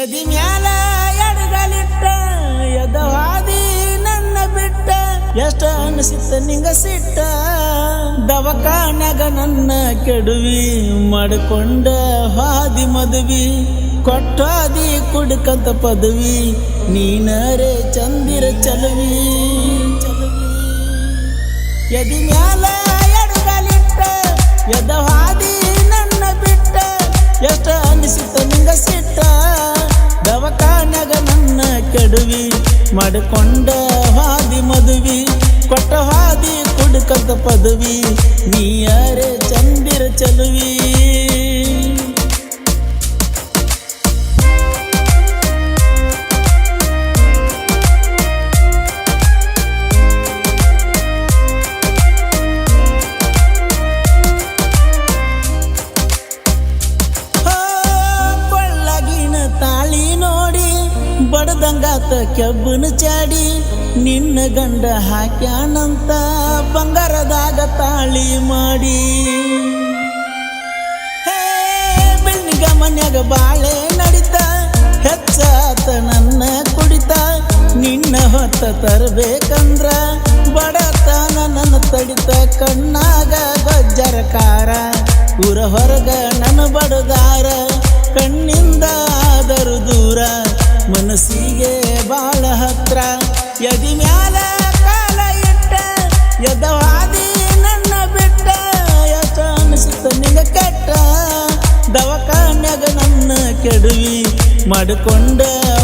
ಎದಿ ಮ್ಯಾಲ ಎಡಗಲಿಟ್ಟ ಎದವಾದಿ ನನ್ನ ಬಿಟ್ಟ, ಎಷ್ಟ ಅನಿಸಿತ್ತ ನಿಂಗ ಸಿಟ್ಟ. ದವಕಾನ್ಯಾಗ ನನ್ನ ಕೆಡುವಿ ಮಾಡಿಕೊಂಡ ಹಾದಿ ಮದುವಿ ಕೊಟ್ಟಾದಿ ಕುಡ್ಕಂತ ಪದವಿ, ನೀನರೆ ಚಂದಿರ ಚಲವಿ. ಎದಿ ಮ್ಯಾಲ ಎಡಗಲಿಟ್ಟ, ಎದ ಮಾಡಿಕೊಂಡ ಹಾದಿ ಮದುವಿ ಕೊಟ್ಟ ಹಾದಿ ಕುಡ್ಕಂತ ಪದವಿ ನೀ ಯಾರೇ ಚಂದಿರ ಚಲುವಿ? ಬಡದಂಗಾತ ಕೆಬ್ಬನ ಚಾಡಿ, ನಿನ್ನ ಗಂಡ ಹಾಕ್ಯಾನಂತ ಬಂಗಾರದಾಗ ತಾಳಿ ಮಾಡಿ. ಹೇ ಮನ್ಯಾಗ ಬಾಳೆ ನಡಿತ, ಹೆಚ್ಚಾತ ನನ್ನ ಕುಡಿತ, ನಿನ್ನ ಹೊತ್ತ ತರಬೇಕಂದ್ರ ಬಡತನ ನನ್ನ ತಡಿತ, ಕಣ್ಣಾಗ ಗೊಜ್ಜರಕಾರ ಊರ ಹೊರಗ ನನ್ನ ಬಡದಾರ, ಕಣ್ಣಿಂದ ಎದಿ ಮ್ಯಾಲ ಕಾಲ ಇಟ್ಟ ಎದವಾದಿ ನನ್ನ ಬಿಟ್ಟ ಯತ ಅನಿಸುತ್ತ ನಿಂಗ ಕೆಟ್ಟ. ದವಾಖಾನ್ಯಾಗ ನನ್ನ ಕೆಡುವಿ ಮಾಡಿಕೊಂಡ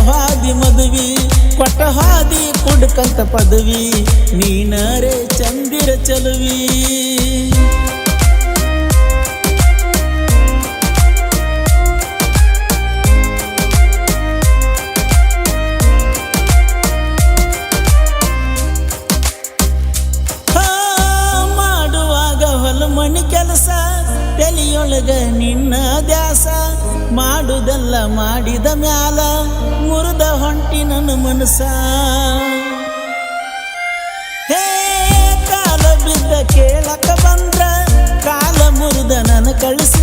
ಹಾದಿ ಮದುವಿ, ಕೊಟ್ಟ ಹಾದಿ ಕುಡ್ಕಂತ ಪದವಿ, ನೀನರೇ ಚಂದಿರ ಚಲುವಿ. ಮಣಿ ಕೆಲಸ ತಲಿಯೊಳಗ ನಿನ್ನ ದ್ಯಾಸ, ಮಾಡುದೆಲ್ಲ ಮಾಡಿದ ಮ್ಯಾಲ ಮುರಿದ ಹೊಂಟಿ ನನ್ನ ಮನಸ ಹೇ, ಕಾಲ ಬಿದ್ದ ಕೇಳಕ ಬಂದ್ರ, ಕಾಲ ಮುರಿದ ನನ್ನ ಕಳಿಸಿದ್ರ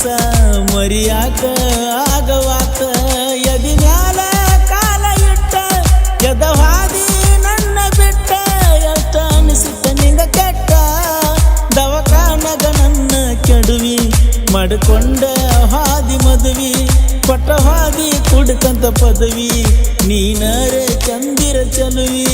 ಮನಸ ಮರಿಯಾಕ ಆಗವಾತ. ಎದಿ ಮ್ಯಾಲ ಕಾಲ ಇಟ್ಟ ಎದವಾದಿ ನನ್ನ ಬಿಟ್ಟ. ಎಷ್ಟ ಅನಿಸಿತ ನಿಂಗ ಕೆಟ್ಟ. ದವಕಾನಗ ನನ್ನ ಕೆಡುವಿ, ಮಾಡಿಕೊಂಡ ಹಾದಿ ಮದುವಿ. ಪಟ್ಟ ಹಾದಿ ಕುಡ್ಕಂತ ಪದವಿ, ನೀನರೆ ಚಂದಿರ ಚಲುವಿ.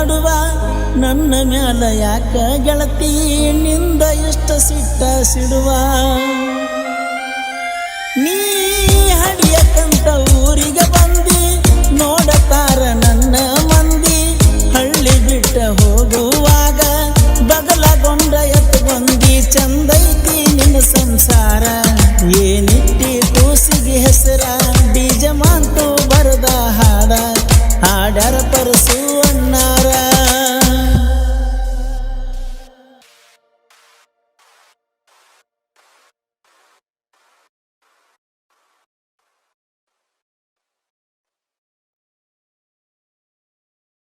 ಮಾಡುವ ನನ್ನ ಮ್ಯಾಲ ಯಾಕ ಗೆಳತಿ? ನಿಂದ ಇಷ್ಟ ಸಿಟ್ಟ ಸಿಡುವ? ನೀ ಹಡಿಯಕಂತ ಊರಿಗೆ ಬಂದಿ, ನೋಡತಾರ ನನ್ನ ಮಂದಿ. ಹಳ್ಳಿ ಬಿಟ್ಟ ಹೋಗುವಾಗ ಬಗಲಗೊಂಡ ಎತ್ಕೊಂಡಿ ಚಂದೈತಿ ನಿನ್ನ ಸಂಸಾರ. ಏನಿಟ್ಟಿ ಕೂಸಿಗೆ ಹೆಸರ? ಬೀಜ ಮಾಂತು ಬರದ ಹಾಡ. ಹಾಡರ ಪರಸು ಅಣ್ಣ